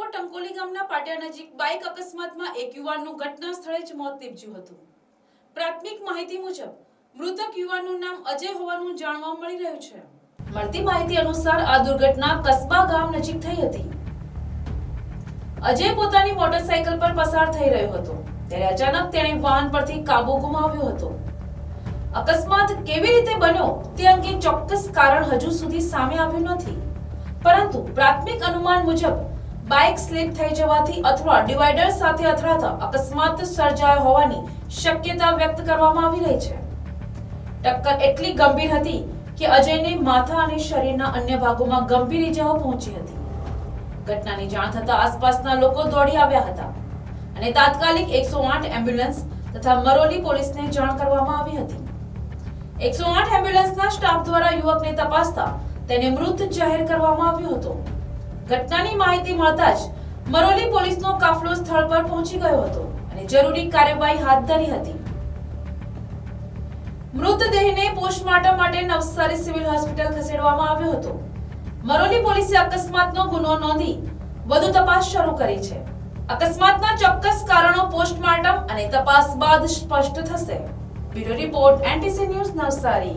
Report ટંકોલી ગામના પાટિયા નજીક bike અકસ્માતમાં એક યુવાનનું ઘટના સ્થળે જ મોત નીપજ્યું હતું. પ્રાથમિક માહિતી મુજબ, મૃતક યુવાનનું નામ અજય હોવાનું જાણવા મળી રહ્યું છે. મળતી માહિતી અનુસાર આ દુર્ઘટના કસ્બા ગામ નજીક થઈ હતી. અજય પોતાની મોટરસાયકલ પર પસાર થઈ રહ્યો હતો. ત્યારે અચાનક તેણે વાહન પરથી કાબુ ગુમાવ્યો હતો. અકસ્માત કેવી રીતે બન્યો તે અંગે ચોક્કસ કારણ હજુ સુધી સામે આવ્યું નથી. પરંતુ પ્રાથમિક અનુમાન મુજબ બાઇક સ્લીપ થઈ જવાથી અથવા ડિવાઈડર સાથે અથડાતા અકસ્માત સર્જાયો હોવાની શક્યતા વ્યક્ત કરવામાં આવી રહી છે. ટક્કર એટલી ગંભીર હતી કે અજયને માથા અને શરીરના અન્ય ભાગોમાં ગંભીર ઈજાઓ પહોંચી હતી. ઘટનાની જાણ થતા આસપાસના લોકો દોડી આવ્યા હતા અને તાત્કાલિક એકસો આઠ એમ્બ્યુલન્સ તથા મરોલી પોલીસને જાણ કરવામાં આવી હતી. એકસો આઠ એમ્બ્યુલન્સના સ્ટાફ દ્વારા યુવકને તપાસતા તેને મૃત જાહેર કરવામાં આવ્યો હતો. ઘટનાની માહિતી મળતા જ મરોલી પોલીસનો કાફલો સ્થળ પર પહોંચી ગયો હતો અને જરૂરી કાર્યવાહી હાથ ધરી હતી. મૃતદેહને પોસ્ટમોર્ટમ માટે નવસારી સિવિલ હોસ્પિટલ ખસેડવામાં આવ્યો હતો. મરોલી પોલીસે અકસ્માતનો ગુનો નોંધી વધુ તપાસ શરૂ કરી છે. અકસ્માતના ચોક્કસ કારણો પોસ્ટમોર્ટમ અને તપાસ બાદ સ્પષ્ટ થશે. Bureau report NTC news Navsari.